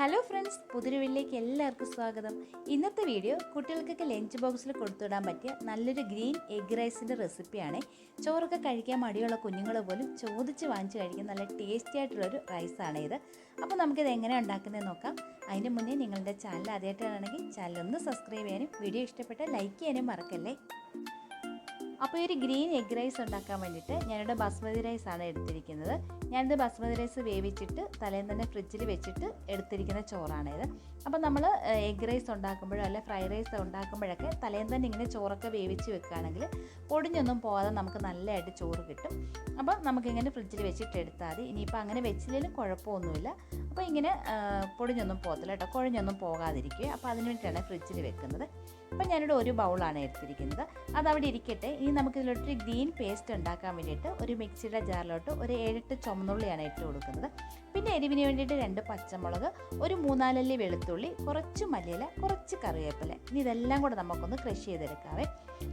Hello friends പുതിരുവിലേക്ക് എല്ലാവർക്കും സ്വാഗതം. ഇന്നത്തെ വീഡിയോ കുട്ടികൾക്കൊക്കെ ലഞ്ച് ബോക്സിൽ കൊടുത്തുവിടാൻ പറ്റിയ നല്ലൊരു ഗ്രീൻ എഗ് റൈസിന്റെ റെസിപ്പിയാണ് ചോറൊക്കെ കഴിക്കാൻ മടിയുള്ള കുഞ്ഞുങ്ങൾ പോലും ചോദിച്ച് വാങ്ങിച്ച് കഴിക്കുന്ന നല്ല ടേസ്റ്റി ആയിട്ടുള്ളൊരു റൈസാണ് ഇത്. അപ്പോൾ നമുക്കിത് എങ്ങനെ ഉണ്ടാക്കുന്നത് നോക്കാം. അതിന് മുന്നേ നിങ്ങളുടെ ചാനൽ ആദ്യമായിട്ടാണെങ്കിൽ ചാനൽ ഒന്ന് സബ്സ്ക്രൈബ് ചെയ്യാനും വീഡിയോ ഇഷ്ടപ്പെട്ടാൽ ലൈക്ക് ചെയ്യാനും മറക്കല്ലേ? അപ്പോൾ ഒരു ഗ്രീൻ എഗ് റൈസ് ഉണ്ടാക്കാൻ വേണ്ടിയിട്ട് ഞാനിവിടെ ബസ്മതി റൈസ് ആണ് എടുത്തിരിക്കുന്നത്. ഞാനിത് ബസ്മതി റൈസ് വേവിച്ചിട്ട് തലേന്ന് തന്നെ ഫ്രിഡ്ജിൽ വെച്ചിട്ട് എടുത്തിരിക്കുന്ന ചോറാണിത് അപ്പോൾ നമ്മൾ എഗ് റൈസ് ഉണ്ടാക്കുമ്പോഴോ അല്ലെ ഫ്രൈഡ് റൈസ് ഉണ്ടാക്കുമ്പോഴൊക്കെ തലേന്ന് തന്നെ ഇങ്ങനെ ചോറൊക്കെ വേവിച്ച് വെക്കുകയാണെങ്കിൽ പൊടിഞ്ഞൊന്നും പോകാതെ നമുക്ക് നല്ലതായിട്ട് ചോറ് കിട്ടും. അപ്പോൾ നമുക്കിങ്ങനെ ഫ്രിഡ്ജിൽ വെച്ചിട്ട് എടുത്താൽ മതി. ഇനിയിപ്പോൾ അങ്ങനെ വെച്ചില്ലെങ്കിലും കുഴപ്പമൊന്നുമില്ല. അപ്പോൾ ഇങ്ങനെ പൊടിഞ്ഞൊന്നും പോകത്തില്ല കേട്ടോ. കുഴഞ്ഞൊന്നും പോകാതിരിക്കുക. അപ്പോൾ അതിന് വേണ്ടിയിട്ടാണ് ഫ്രിഡ്ജിൽ വെക്കുന്നത്. അപ്പം ഞാനിവിടെ ഒരു ബൗളാണ് എടുത്തിരിക്കുന്നത്. അതവിടെ ഇരിക്കട്ടെ. ഇനി നമുക്ക് ഇതിലോട്ടൊരു ഗ്രീൻ പേസ്റ്റ് ഉണ്ടാക്കാൻ വേണ്ടിയിട്ട് ഒരു മിക്സിയുടെ ജാറിലോട്ട് ഒരു ഏഴെട്ട് ചുമന്നുള്ളിയാണ് ഇട്ട് കൊടുക്കുന്നത്. പിന്നെ എരിവിന് വേണ്ടിയിട്ട് രണ്ട് പച്ചമുളക് ഒരു മൂന്നാലല്ലി വെളുത്തുള്ളി കുറച്ച് മല്ലിയില കുറച്ച് കറിവേപ്പില. ഇനി ഇതെല്ലാം കൂടെ നമുക്കൊന്ന് ക്രഷ് ചെയ്തെടുക്കാവേ.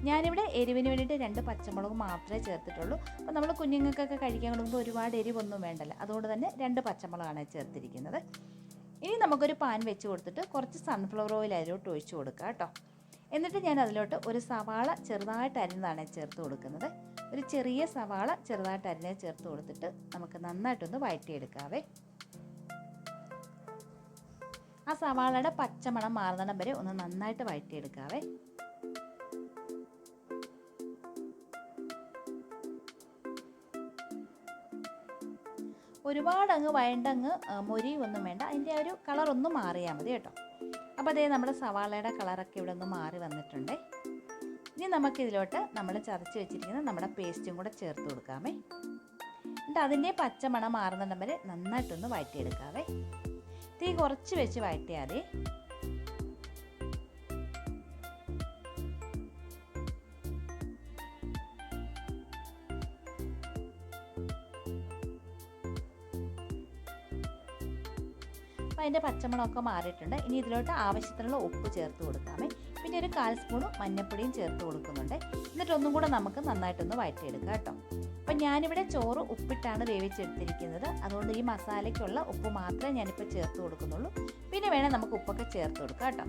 ഞാനിവിടെ എരിവിന് വേണ്ടിയിട്ട് രണ്ട് പച്ചമുളക് മാത്രമേ ചേർത്തിട്ടുള്ളൂ. അപ്പോൾ നമ്മൾ കുഞ്ഞുങ്ങൾക്കൊക്കെ കഴിക്കാൻ കൊടുക്കുമ്പോൾ ഒരുപാട് എരിവൊന്നും വേണ്ടല്ലോ. അതുകൊണ്ട് തന്നെ രണ്ട് പച്ചമുളകാണ് ചേർത്തിരിക്കുന്നത്. ഇനി നമുക്കൊരു പാൻ വെച്ച് കൊടുത്തിട്ട് കുറച്ച് സൺഫ്ലവർ ഓയിൽ അതിലോട്ട് ഒഴിച്ചു കൊടുക്കുക കേട്ടോ. എന്നിട്ട് ഞാൻ അതിലോട്ട് ഒരു സവാള ചെറുതായിട്ട് അരിഞ്ഞതാണ് ചേർത്ത് കൊടുക്കുന്നത്. ഒരു ചെറിയ സവാള ചെറുതായിട്ട് അരിഞ്ഞ് ചേർത്ത് കൊടുത്തിട്ട് നമുക്ക് നന്നായിട്ടൊന്ന് വഴറ്റിയെടുക്കാവേ. ആ സവാളയുടെ പച്ചമണം മാറുന്നിടം വരെ ഒന്ന് നന്നായിട്ട് വഴറ്റിയെടുക്കാവേ. ഒരുപാട് അങ്ങ് വഴണ്ടങ്ങ് മൊരിയൊന്നും വേണ്ട. അതിന്റെ ആ ഒരു കളറൊന്നും മാറിയാൽ മതി കേട്ടോ. അപ്പോൾ അതേ നമ്മുടെ സവാളയുടെ കളറൊക്കെ ഇവിടെ ഒന്ന് മാറി വന്നിട്ടുണ്ട്. ഇനി നമുക്കിതിലോട്ട് നമ്മൾ ചതച്ച് വെച്ചിരിക്കുന്ന നമ്മുടെ പേസ്റ്റും കൂടെ ചേർത്ത് കൊടുക്കാമേ. എന്നിട്ട് അതിന്റെ പച്ചമണം മാറുന്നിടം വരെ നന്നായിട്ടൊന്ന് വഴറ്റിയെടുക്കാവേ. തീ കുറച്ച് വെച്ച് വഴറ്റിയാൽ അപ്പോൾ അതിന്റെ പച്ചമുളകൊക്കെ മാറിയിട്ടുണ്ട്. ഇനി ഇതിലോട്ട് ആവശ്യത്തിനുള്ള ഉപ്പ് ചേർത്ത് കൊടുക്കാമേ. പിന്നെ ഒരു കാൽ സ്പൂൺ മഞ്ഞൾപ്പൊടിയും ചേർത്ത് കൊടുക്കുന്നുണ്ട്. എന്നിട്ടൊന്നും കൂടെ നമുക്ക് നന്നായിട്ടൊന്ന് വഴറ്റിയെടുക്കാം കേട്ടോ. അപ്പം ഞാനിവിടെ ചോറ് ഉപ്പിട്ടാണ് വേവിച്ചെടുത്തിരിക്കുന്നത്. അതുകൊണ്ട് ഈ മസാലയ്ക്കുള്ള ഉപ്പ് മാത്രമേ ഞാനിപ്പോൾ ചേർത്ത് കൊടുക്കുന്നുള്ളൂ. പിന്നെ വേണേൽ നമുക്ക് ഉപ്പൊക്കെ ചേർത്ത് കൊടുക്കാം കേട്ടോ.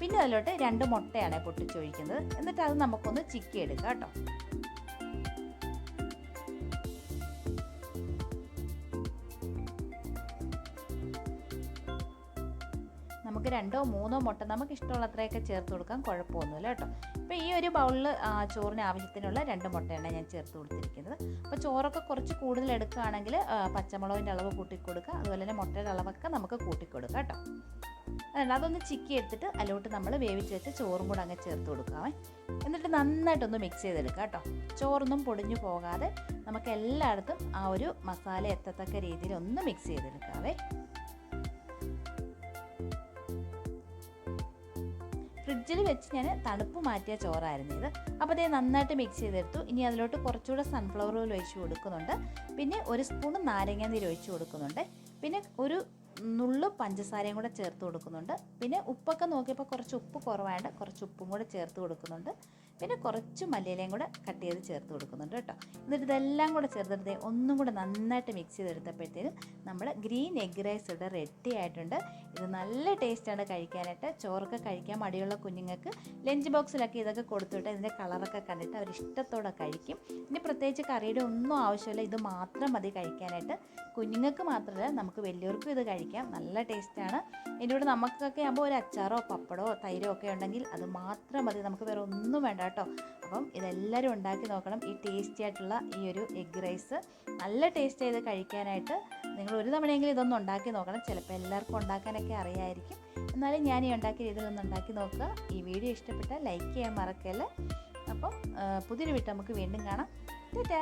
പിന്നെ അതിലോട്ട് രണ്ട് മുട്ടയാണ് പൊട്ടിച്ചൊഴിക്കുന്നത്. എന്നിട്ട് അത് നമുക്കൊന്ന് ചിക്കി എടുക്കാം കേട്ടോ. നമുക്ക് രണ്ടോ മൂന്നോ മുട്ട നമുക്ക് ഇഷ്ടമുള്ള അത്രയൊക്കെ ചേർത്ത് കൊടുക്കാം കുഴപ്പമൊന്നുമില്ല കേട്ടോ. ഇപ്പോൾ ഈ ഒരു ബൗളിൽ ചോറിന് ആവശ്യത്തിനുള്ള രണ്ട് മുട്ടയാണ് ഞാൻ ചേർത്ത് കൊടുത്തിരിക്കുന്നത്. അപ്പോൾ ചോറൊക്കെ കുറച്ച് കൂടുതൽ എടുക്കുകയാണെങ്കിൽ പച്ചമുളകിന്റെ അളവ് കൂട്ടിക്കൊടുക്കുക അതുപോലെ തന്നെ മുട്ടയുടെ അളവൊക്കെ നമുക്ക് കൂട്ടിക്കൊടുക്കാം കേട്ടോ. അതൊന്ന് ചിക്കി എടുത്തിട്ട് അതിലോട്ട് നമ്മൾ വേവിച്ച് വെച്ച് ചോറും കൂടെ അങ്ങ് ചേർത്ത് കൊടുക്കാമേ എന്നിട്ട് നന്നായിട്ടൊന്ന് മിക്സ് ചെയ്തെടുക്കുക കേട്ടോ. ചോറൊന്നും പൊടിഞ്ഞു പോകാതെ നമുക്ക് എല്ലായിടത്തും ആ ഒരു മസാല എത്തത്തക്ക രീതിയിൽ ഒന്ന് മിക്സ് ചെയ്തെടുക്കാവേ. ഫ്രിഡ്ജിൽ വെച്ച് ഞാൻ തണുപ്പ് മാറ്റിയ ചോറായിരുന്നു ഇത്. അപ്പോൾ അതേ നന്നായിട്ട് മിക്സ് ചെയ്തെടുത്തു. ഇനി അതിലോട്ട് കുറച്ചുകൂടെ സൺഫ്ലവർ ഓയിൽ ഒഴിച്ച് കൊടുക്കുന്നുണ്ട്. പിന്നെ ഒരു സ്പൂൺ നാരങ്ങ നീര് ഒഴിച്ച് കൊടുക്കുന്നുണ്ട്. പിന്നെ ഒരു നുള്ളു പഞ്ചസാരയും കൂടെ ചേർത്ത് കൊടുക്കുന്നുണ്ട്. പിന്നെ ഉപ്പൊക്കെ നോക്കിയപ്പോൾ കുറച്ച് ഉപ്പ് കുറവായതുകൊണ്ട് കുറച്ച് ഉപ്പും കൂടെ ചേർത്ത് കൊടുക്കുന്നുണ്ട്. പിന്നെ കുറച്ച് മല്ലിയിലയും കൂടെ കട്ട് ചെയ്ത് ചേർത്ത് കൊടുക്കുന്നുണ്ട് കേട്ടോ. എന്നിട്ട് ഇതെല്ലാം കൂടെ ചേർത്തെടുത്ത് ഒന്നും കൂടെ നന്നായിട്ട് മിക്സ് ചെയ്തെടുത്തപ്പോഴത്തേനും നമ്മൾ ഗ്രീൻ എഗ് റൈസ് ഇവിടെ റെഡി ആയിട്ടുണ്ട്. ഇത് നല്ല ടേസ്റ്റാണ് കഴിക്കാനായിട്ട്. ചോറൊക്കെ കഴിക്കാൻ മടിയുള്ള കുഞ്ഞുങ്ങൾക്ക് ലഞ്ച് ബോക്സിലൊക്കെ ഇതൊക്കെ കൊടുത്തുവിട്ട് ഇതിന്റെ കളറൊക്കെ കണ്ടിട്ട് അവർ ഇഷ്ടത്തോടെ കഴിക്കും. ഇനി പ്രത്യേകിച്ച് കറിയുടെ ഒന്നും ആവശ്യമില്ല. ഇത് മാത്രം മതി കഴിക്കാനായിട്ട്. കുഞ്ഞുങ്ങൾക്ക് മാത്രമല്ല നമുക്ക് വലിയവർക്കും ഇത് കഴിക്കാം. നല്ല ടേസ്റ്റാണ് ഇതിന്റെ കൂടെ നമുക്കൊക്കെ ആകുമ്പോൾ ഒരു അച്ചാറോ പപ്പടോ തൈരോ ഒക്കെ ഉണ്ടെങ്കിൽ അത് മാത്രം മതി. നമുക്ക് വേറെ ഒന്നും വേണ്ട. കേട്ടോ. അപ്പം ഇതെല്ലാവരും ഉണ്ടാക്കി നോക്കണം. ഈ ടേസ്റ്റി ആയിട്ടുള്ള ഈ ഒരു എഗ് റൈസ് നല്ല ടേസ്റ്റ് ചെയ്ത് കഴിക്കാനായിട്ട് നിങ്ങൾ ഒരു തവണയെങ്കിലും ഇതൊന്നും ഉണ്ടാക്കി നോക്കണം. ചിലപ്പോൾ എല്ലാവർക്കും ഉണ്ടാക്കാനൊക്കെ അറിയായിരിക്കും. എന്നാലും ഞാൻ ഈ ഉണ്ടാക്കിയ രീതിയിലൊന്ന് ഉണ്ടാക്കി നോക്കുക. ഈ വീഡിയോ ഇഷ്ടപ്പെട്ടാൽ ലൈക്ക് ചെയ്യാൻ മറക്കല്ലേ. അപ്പം പുതിയൊരു വീട്ടിൽ നമുക്ക് വീണ്ടും കാണാം. ടാറ്റാ!